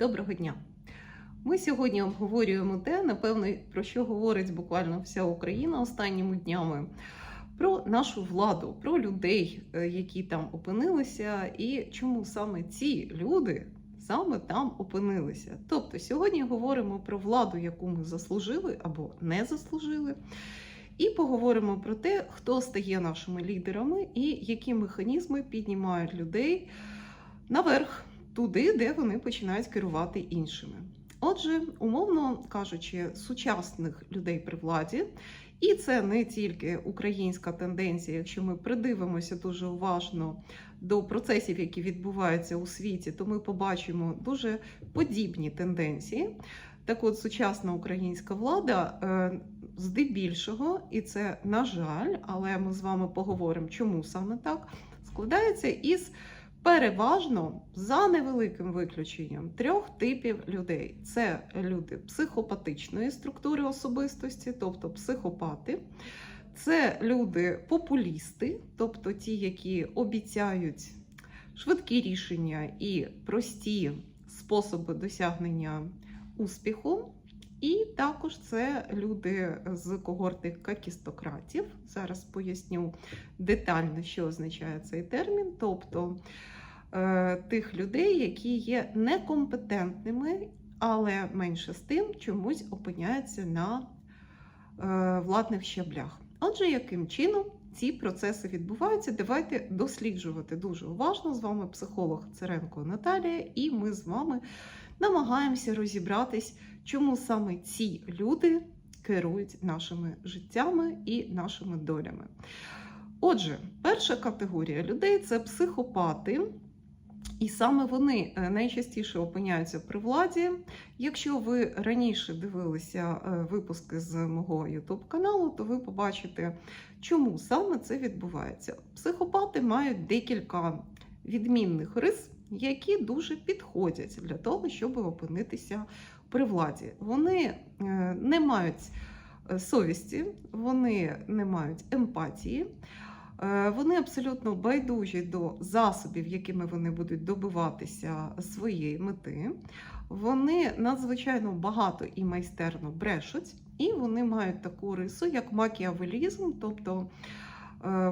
Доброго дня! Ми сьогодні обговорюємо те, напевно, про що говорить буквально вся Україна останніми днями. Про нашу владу, про людей, е, які там опинилися, і чому саме ці люди саме там опинилися. Тобто, сьогодні говоримо про владу, яку ми заслужили або не заслужили, і поговоримо про те, хто стає нашими лідерами і які механізми піднімають людей наверх туди, де вони починають керувати іншими. Отже, умовно кажучи, сучасних людей при владі, і це не тільки українська тенденція, якщо ми придивимося дуже уважно до процесів, які відбуваються у світі, то ми побачимо дуже подібні тенденції. Так от, сучасна українська влада е, здебільшого, і це на жаль, але ми з вами поговоримо, чому саме так, складається із переважно за невеликим виключенням трьох типів людей: це люди психопатичної структури особистості, тобто психопати. Це люди популісти, тобто ті, які обіцяють швидкі рішення і прості способи досягнення успіху. Також це люди з когорти какістократів. Зараз поясню детально, що означає цей термін. Тобто е, тих людей, які є некомпетентними, але менше з тим чомусь опиняються на е, владних щаблях. Отже, яким чином ці процеси відбуваються? Давайте досліджувати дуже уважно. З вами психолог Церенко Наталія, і ми з вами намагаємося розібратись, чому саме ці люди керують нашими життями і нашими долями. Отже, перша категорія людей це психопати. І саме вони е, найчастіше опиняються при владі. Якщо ви раніше дивилися е, випуски з мого YouTube каналу, то ви побачите, чому саме це відбувається. Психопати мають декілька відмінних рис, які дуже підходять для того, щоб опинитися при владі. Вони е, не мають совісті, вони не мають емпатії. Е, Вони абсолютно байдужі до засобів, якими вони будуть добиватися своєї мети. Вони надзвичайно багато і майстерно брешуть, і вони мають таку рису, як макіавелізм, тобто е,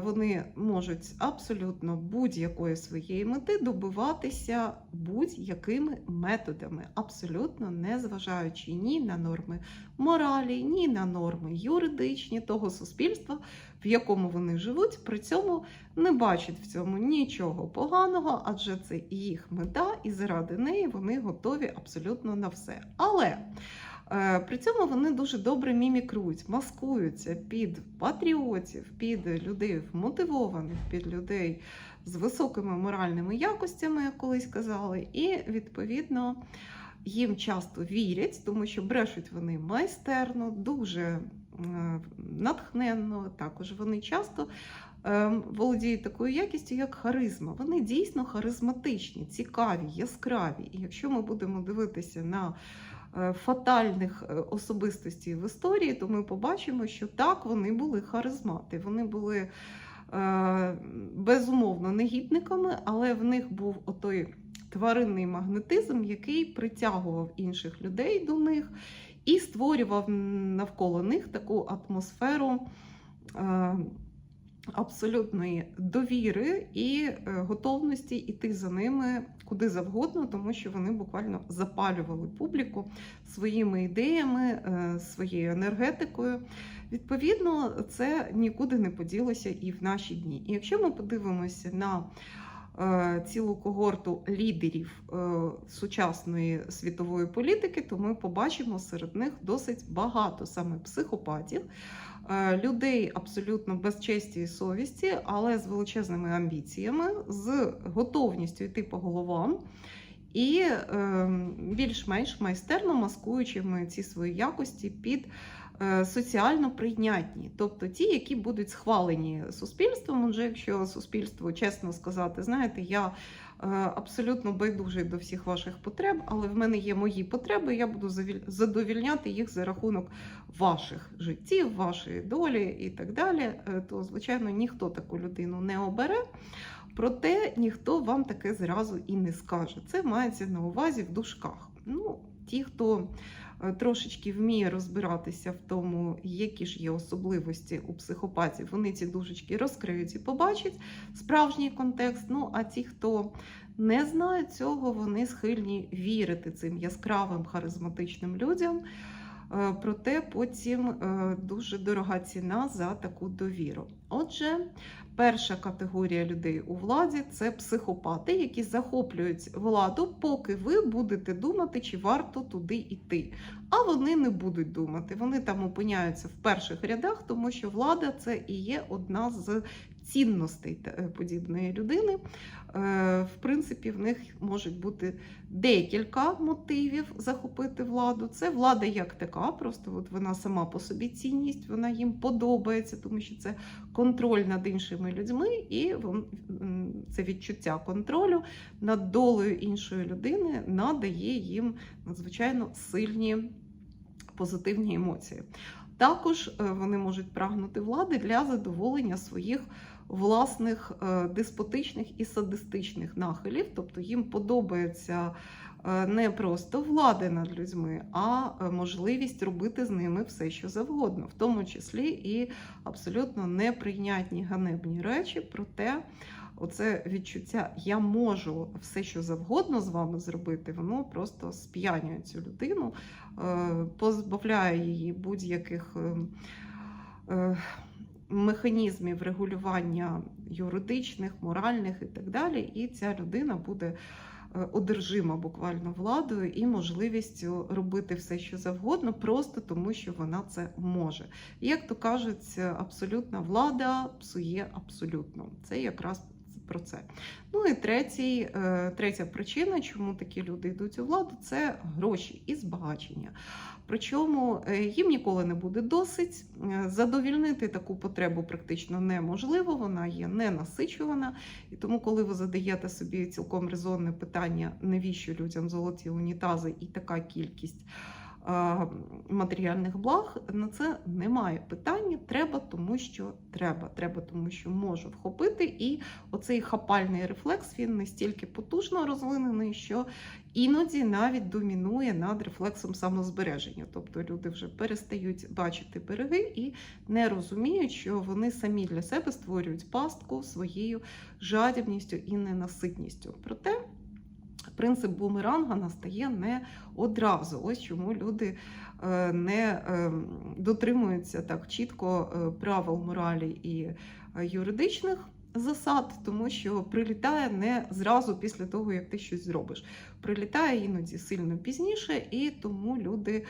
вони можуть абсолютно будь-якої своєї мети добиватися будь-якими методами, абсолютно не зважаючи ні на норми моралі, ні на норми юридичні того суспільства, в якому вони живуть, при цьому не бачать в цьому нічого поганого, адже це їх мета, і заради неї вони готові абсолютно на все. Але е, при цьому вони дуже добре мімікрують, маскуються під патріотів, під людей вмотивованих, під людей з високими моральними якостями, як колись казали, і відповідно. Їм часто вірять, тому що брешуть вони майстерно, дуже е, натхненно. Також вони часто е, володіють такою якістю, як харизма. Вони дійсно харизматичні, цікаві, яскраві. І якщо ми будемо дивитися на е, фатальних особистостей в історії, то ми побачимо, що так вони були харизмати. Вони були безумовно негідниками, але в них був отой тваринний магнетизм, який притягував інших людей до них і створював навколо них таку атмосферу е, абсолютної довіри і е, готовності йти за ними куди завгодно, тому що вони буквально запалювали публіку своїми ідеями, е, своєю енергетикою. Відповідно, це нікуди не поділося і в наші дні. І якщо ми подивимося на Е, цілу когорту лідерів сучасної світової політики, то ми побачимо серед них досить багато саме психопатів, людей абсолютно без честі і совісті, але з величезними амбіціями, з готовністю йти по головам. І більш-менш майстерно маскуючими ці свої якості під Е, соціально прийнятні, тобто ті, які будуть схвалені суспільством. Отже, якщо суспільство, чесно сказати, знаєте, я е, абсолютно байдужий до всіх ваших потреб, але в мене є мої потреби, я буду задовільняти їх за рахунок ваших життів, вашої долі і так далі. Е, то, звичайно, ніхто таку людину не обере. Проте ніхто вам таке зразу і не скаже. Це мається на увазі в дужках. Ну, ті, хто е, трошечки вміє розбиратися в тому, які ж є особливості у психопатів, вони ці дужечки розкриють і побачать справжній контекст. Ну, а ті, хто не знає цього, вони схильні вірити цим яскравим харизматичним людям. Е, Проте потім е, дуже дорога ціна за таку довіру. Отже, перша категорія людей у владі це психопати, які захоплюють владу, поки ви будете думати, чи варто туди йти. А вони не будуть думати. Вони там опиняються в перших рядах, тому що влада це і є одна з цінностей е, подібної людини. Е, В принципі, в них можуть бути декілька мотивів захопити владу. Це влада як така, просто от вона сама по собі цінність, вона їм подобається, тому що це контроль над іншими людьми, і це відчуття контролю над долею іншої людини надає їм надзвичайно сильні позитивні емоції. Також е, вони можуть прагнути влади для задоволення своїх власних е, деспотичних і садистичних нахилів, тобто їм подобається е, не просто влади над людьми, а е, можливість робити з ними все, що завгодно, в тому числі і абсолютно неприйнятні ганебні речі. Проте оце відчуття я можу все, що завгодно з вами зробити, воно просто сп'янює цю людину, позбавляє її будь-яких. Механізмів регулювання юридичних, моральних і так далі, і ця людина буде е, одержима буквально владою і можливістю робити все, що завгодно, просто тому, що вона це може. Як то кажуть, абсолютна влада псує абсолютно. Це якраз про це. Ну і третій, е, третя причина, чому такі люди йдуть у владу, це гроші і збагачення. Причому е, їм ніколи не буде досить. Е, Задовільнити таку потребу практично неможливо, вона є ненасичувана. І тому, коли ви задаєте собі цілком резонне питання, навіщо людям золоті унітази і така кількість матеріальних благ, на це немає питання. Треба, тому що треба. Треба, тому що можу вхопити. І оцей хапальний рефлекс він настільки потужно розвинений, що іноді навіть домінує над рефлексом самозбереження. Тобто люди вже перестають бачити береги і не розуміють, що вони самі для себе створюють пастку своєю жадібністю і ненаситністю. Проте принцип бумеранга настає не одразу. Ось чому люди е, не е, дотримуються так чітко е, правил моралі і юридичних. Засад, тому що прилітає не зразу після того, як ти щось зробиш. Прилітає іноді сильно пізніше, і тому люди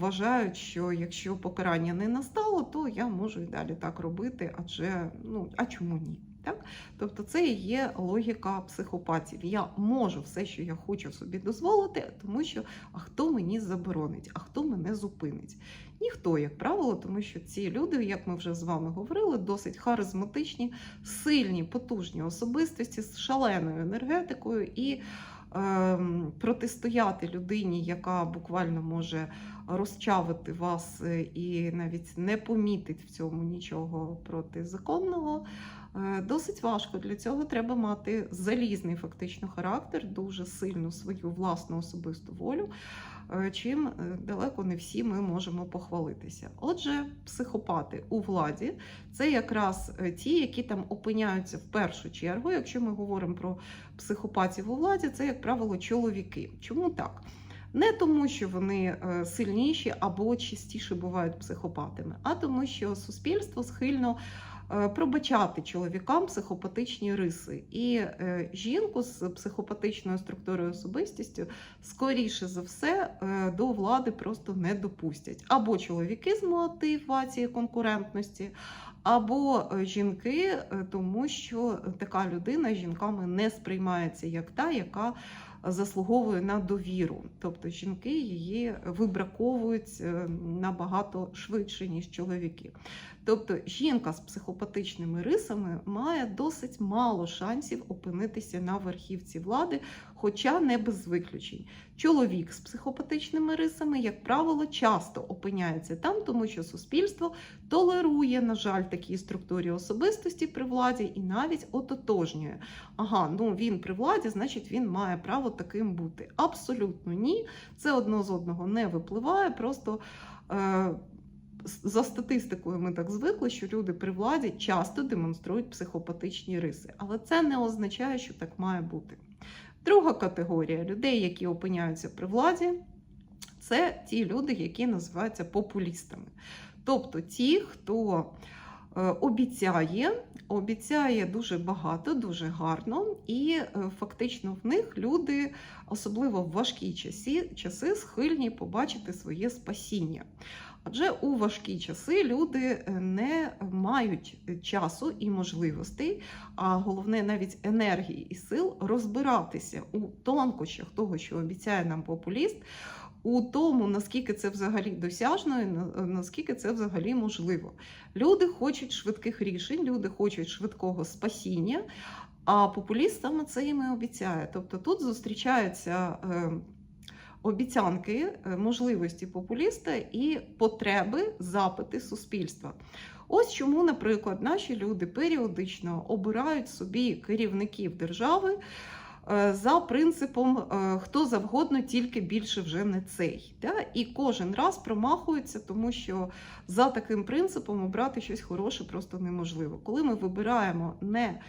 вважають, що якщо покарання не настало, то я можу і далі так робити, адже ну а чому ні? Так? Тобто це і є логіка психопатів. Я можу все, що я хочу собі дозволити, тому що а хто мені заборонить, а хто мене зупинить? Ніхто, як правило, тому що ці люди, як ми вже з вами говорили, досить харизматичні, сильні, потужні особистості з шаленою енергетикою і протистояти людині, яка буквально може розчавити вас е, і навіть не помітить в цьому нічого протизаконного. Е, Досить важко. Для цього треба мати залізний фактично характер, дуже сильну свою власну особисту волю, чим е, далеко не всі ми можемо похвалитися. Отже, психопати у владі це якраз е, ті, які там опиняються в першу чергу. Якщо ми говоримо про психопатів у владі, це, як правило, чоловіки. Чому так? Не тому, що вони е, сильніші або частіше бувають психопатами, а тому, що суспільство схильно е, пробачати чоловікам психопатичні риси. І е, жінку з психопатичною структурою особистістю, скоріше за все, е, до влади просто не допустять. Або чоловіки з мотивації конкурентності, або е, жінки, е, тому що така людина жінками не сприймається як та, яка заслуговує на довіру. Тобто жінки її вибраковують е, набагато швидше, ніж чоловіки. Тобто жінка з психопатичними рисами має досить мало шансів опинитися на верхівці влади, хоча не без виключень. Чоловік з психопатичними рисами, як правило, часто опиняється там, тому що суспільство толерує, на жаль, такій структурі особистості при владі і навіть ототожнює. Ага, ну він при владі, значить він має право таким бути. Абсолютно ні. Це одно з одного не випливає. Просто е, за статистикою ми так звикли, що люди при владі часто демонструють психопатичні риси. Але це не означає, що так має бути. Друга категорія людей, які опиняються при владі, це ті люди, які називаються популістами. Тобто ті, хто обіцяє, обіцяє дуже багато, дуже гарно, і е, фактично в них люди, особливо в важкі часи, часи, схильні побачити своє спасіння. Адже у важкі часи люди е, не мають часу і можливостей, а головне навіть енергії і сил розбиратися у тонкощах того, що обіцяє нам популіст, у тому, наскільки це взагалі досяжно, і наскільки це взагалі можливо. Люди хочуть швидких рішень, люди хочуть швидкого спасіння, а популіст саме це їм і обіцяє. Тобто тут зустрічаються. е, Обіцянки, е, можливості популіста і потреби, запити суспільства. Ось чому, наприклад, наші люди періодично обирають собі керівників держави е, за принципом е, хто завгодно, тільки більше вже не цей. І кожен раз промахується, тому що за таким принципом обрати щось хороше просто неможливо. Коли ми вибираємо не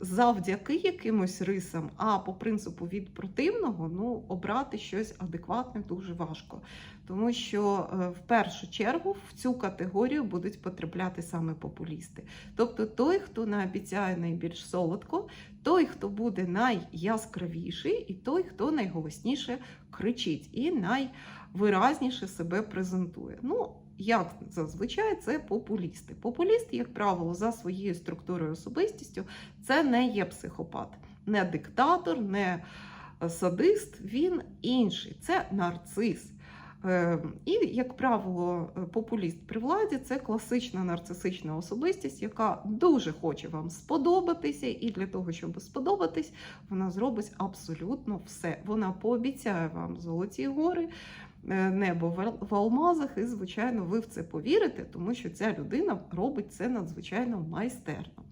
завдяки якимось рисам, а по принципу від противного, ну обрати щось адекватне дуже важко. Тому що е, в першу чергу в цю категорію будуть потрапляти саме популісти. Тобто той, хто наобіцяє найбільш солодко, той, хто буде найяскравіший, і той, хто найголосніше кричить і найвиразніше себе презентує. Ну, як зазвичай, це популісти. Популіст, як правило, за своєю структурою особистістю, це не є психопат, не диктатор, не е, садист, він інший, це нарцис. Е, І, як правило, е, популіст при владі це класична нарцисична особистість, яка дуже хоче вам сподобатися, і для того, щоб сподобатись, вона зробить абсолютно все. Вона пообіцяє вам золоті гори, небо в алмазах, і, звичайно, ви в це повірите, тому що ця людина робить це надзвичайно майстерно.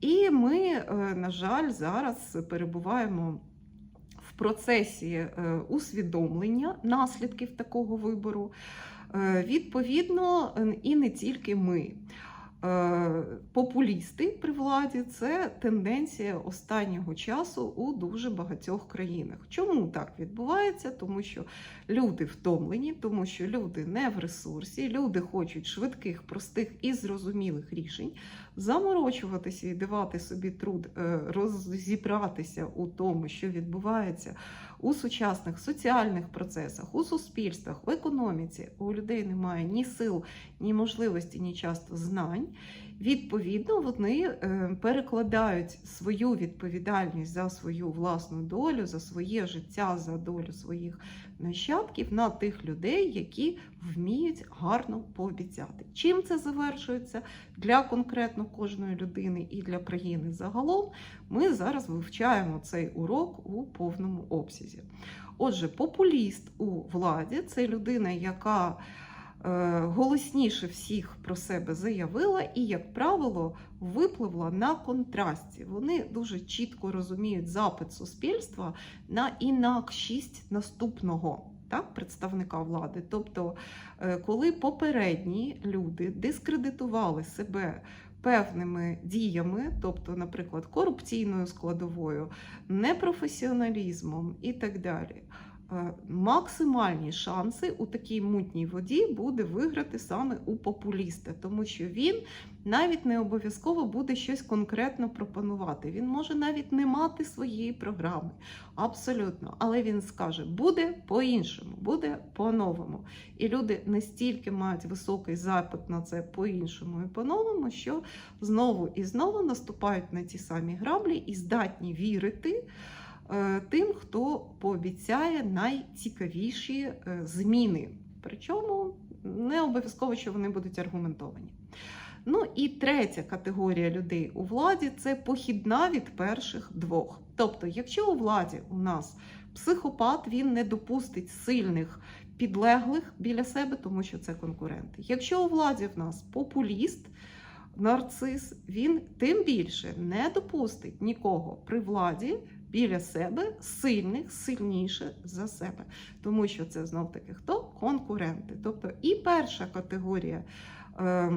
І ми, е, на жаль, зараз перебуваємо в процесі е, усвідомлення наслідків такого вибору. Е, Відповідно, е, і не тільки ми. Е, Популісти при владі це тенденція останнього часу у дуже багатьох країнах. Чому так відбувається? Тому що люди втомлені, тому що люди не в ресурсі, люди хочуть швидких, простих і зрозумілих рішень, заморочуватися і давати собі труд е, розібратися у тому, що відбувається у сучасних соціальних процесах, у суспільствах, в економіці. У людей немає ні сил, ні можливості, ні часто знань. Відповідно, вони е, перекладають свою відповідальність за свою власну долю, за своє життя, за долю своїх нащадків на тих людей, які вміють гарно пообіцяти. Чим це завершується для конкретно кожної людини і для країни загалом, ми зараз вивчаємо цей урок у повному обсязі. Отже, популіст у владі це людина, яка голосніше всіх про себе заявила і, як правило, випливла на контрасті. Вони дуже чітко розуміють запит суспільства на інакшість наступного. Так, представника влади. Тобто, е, коли попередні люди дискредитували себе певними діями, тобто, наприклад, корупційною складовою, непрофесіоналізмом і так далі. Е, Максимальні шанси у такій мутній воді буде виграти саме у популіста, тому що він навіть не обов'язково буде щось конкретно пропонувати. Він може навіть не мати своєї програми. Абсолютно. Але він скаже, буде по-іншому, буде по-новому. І люди настільки мають високий запит на це по-іншому і по-новому, що знову і знову наступають на ті самі граблі і здатні вірити тим, хто пообіцяє найцікавіші е, зміни. Причому не обов'язково, що вони будуть аргументовані. Ну і третя категорія людей у владі це похідна від перших двох. Тобто, якщо у владі у нас психопат, він не допустить сильних підлеглих біля себе, тому що це конкуренти. Якщо у владі в нас популіст, нарцис, він тим більше не допустить нікого при владі біля себе сильних, сильніше за себе. Тому що це знов таки хто? Конкуренти. Тобто і перша категорія е,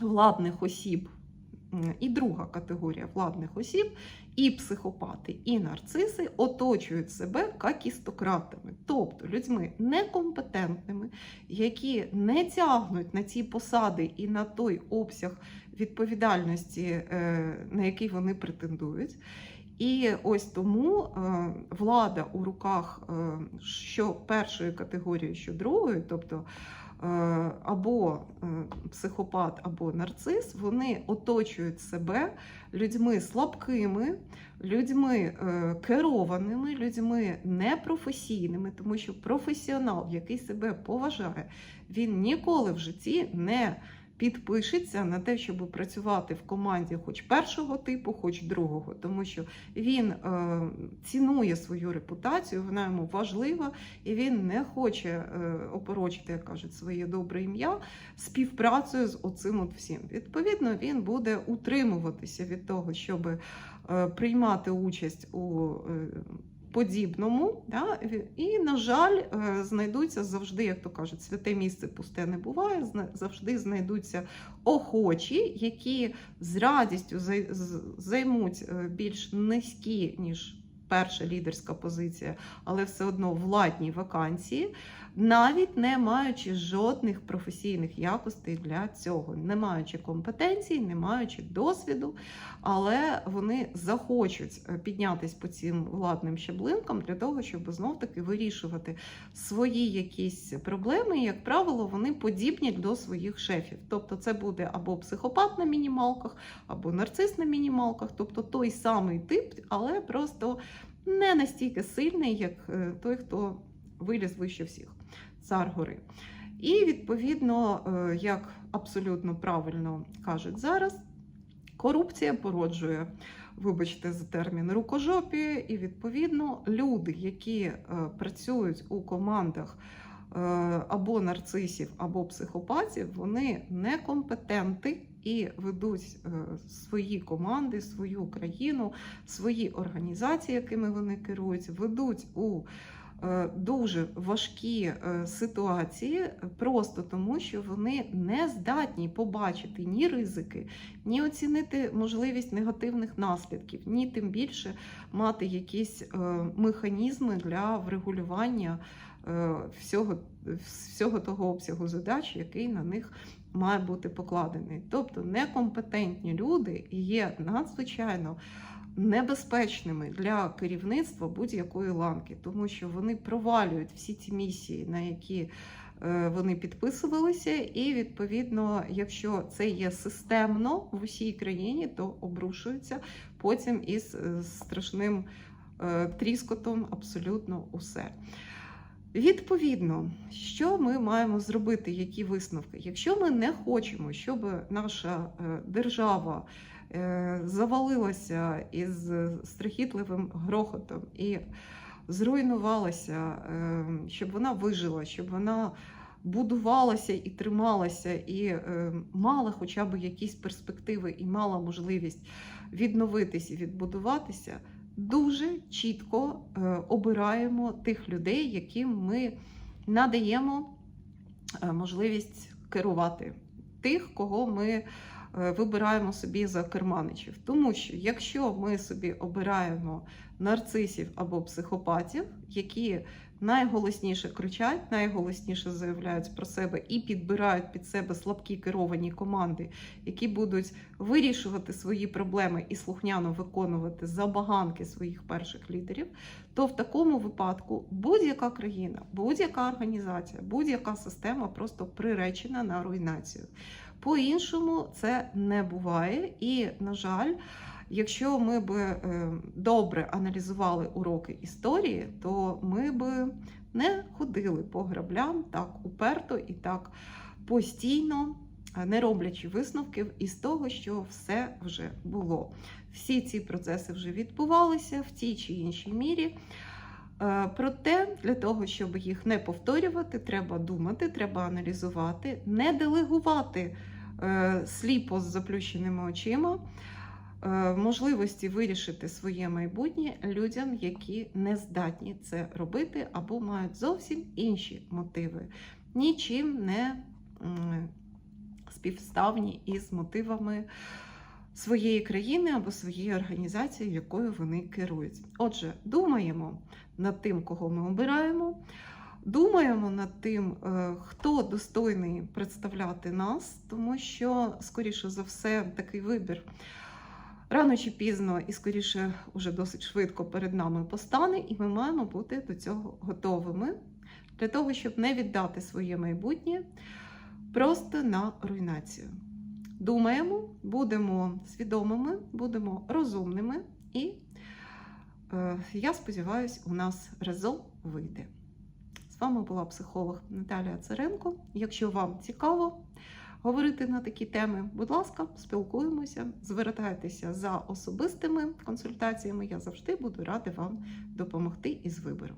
владних осіб, і друга категорія владних осіб, і психопати, і нарциси оточують себе какістократами, тобто людьми некомпетентними, які не тягнуть на ці посади і на той обсяг відповідальності, е, на який вони претендують. І ось тому е, влада у руках е, що першої категорії, що другої, тобто е, або психопат, або нарцис, вони оточують себе людьми слабкими, людьми керованими, людьми непрофесійними, тому що професіонал, який себе поважає, він ніколи в житті не підпишеться на те, щоб працювати в команді хоч першого типу, хоч другого, тому що він е, цінує свою репутацію, вона йому важлива, і він не хоче е, опорочити, як кажуть, своє добре ім'я співпрацею з оцим от всім. Відповідно, він буде утримуватися від того, щоб е, приймати участь у подібному. Да? І, на жаль, е, знайдуться завжди, як то кажуть, святе місце пусте не буває. Завжди знайдуться охочі, які з радістю зай- займуть е, більш низькі, ніж перша лідерська позиція, але все одно владні вакансії, навіть не маючи жодних професійних якостей для цього, не маючи компетенцій, не маючи досвіду, але вони захочуть е, піднятись по цим владним щаблинкам для того, щоб знов таки вирішувати свої якісь проблеми. І, як правило, вони подібні до своїх шефів. Тобто, це буде або психопат на мінімалках, або нарцис на мінімалках, тобто той самий тип, але просто не настільки сильний, як е, той, хто виліз вище всіх, цар гори. І відповідно, е, як абсолютно правильно кажуть зараз, корупція породжує, вибачте за термін, рукожопі, і відповідно люди, які е, працюють у командах або нарцисів, або психопатів, вони некомпетенти і ведуть е, свої команди, свою країну, свої організації, якими вони керують, ведуть у е, дуже важкі е, ситуації, просто тому, що вони не здатні побачити ні ризики, ні оцінити можливість негативних наслідків, ні тим більше мати якісь механізми для врегулювання всього, всього того обсягу задач, який на них має бути покладений. Тобто некомпетентні люди є надзвичайно небезпечними для керівництва будь-якої ланки, тому що вони провалюють всі ті місії, на які е, вони підписувалися, і відповідно, якщо це є системно в усій країні, то обрушується потім із е, страшним е, тріскотом абсолютно усе. Відповідно, що ми маємо зробити, які висновки? Якщо ми не хочемо, щоб наша е, держава е, завалилася із страхітливим грохотом і зруйнувалася, е, щоб вона вижила, щоб вона будувалася і трималася, і мала хоча б якісь перспективи, і мала можливість відновитись і відбудуватися, дуже чітко е, обираємо тих людей, яким ми надаємо е, можливість керувати, тих, кого ми е, вибираємо собі за керманичів. Тому що якщо ми собі обираємо нарцисів або психопатів, які найголосніше кричать, найголосніше заявляють про себе і підбирають під себе слабкі керовані команди, які будуть вирішувати свої проблеми і слухняно виконувати забаганки своїх перших лідерів, то в такому випадку будь-яка країна, будь-яка організація, будь-яка система просто приречена на руйнацію. По-іншому це не буває, і, на жаль, якщо ми б е, добре аналізували уроки історії, то ми б не ходили по граблям так уперто і так постійно не роблячи висновків із того, що все вже було. Всі ці процеси вже відбувалися в тій чи іншій мірі. Е, Проте для того, щоб їх не повторювати, треба думати, треба аналізувати, не делегувати е, сліпо з заплющеними очима е, можливості вирішити своє майбутнє людям, які не здатні це робити або мають зовсім інші мотиви, нічим не співставні із мотивами своєї країни або своєї організації, якою вони керують. Отже, думаємо над тим, кого ми обираємо. Думаємо над тим, е, хто достойний представляти нас, тому що, скоріше за все, такий вибір рано чи пізно і скоріше уже досить швидко перед нами постане, і ми маємо бути до цього готовими для того, щоб не віддати своє майбутнє просто на руйнацію. Думаємо, будемо свідомими, будемо розумними, і е, я сподіваюся, у нас разом вийде. З вами була психолог Наталія Царенко. Якщо вам цікаво говорити на такі теми, будь ласка, спілкуємося, звертайтеся за особистими консультаціями. Я завжди буду рада вам допомогти із вибором.